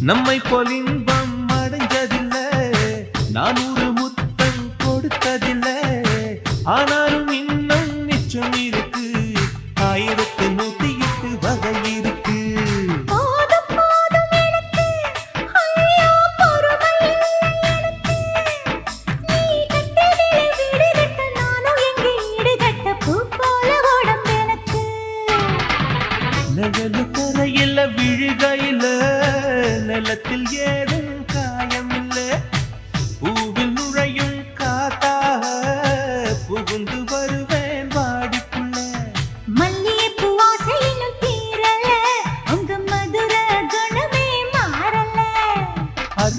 நம்மை போல் இன்பம் அடைஞ்சதில்லை. நான் ஒரு முத்தம் கொடுத்ததில்லை. ஆனாலும் இன்னும் மிச்சம் இருக்கு. ஆயிரத்து நூறு நகரு கரையில விழுகையில நிலத்தில் ஏதும் காயமில்ல. பூவில் நுழையும் காத்தா புகுந்து வருவேன் பாடி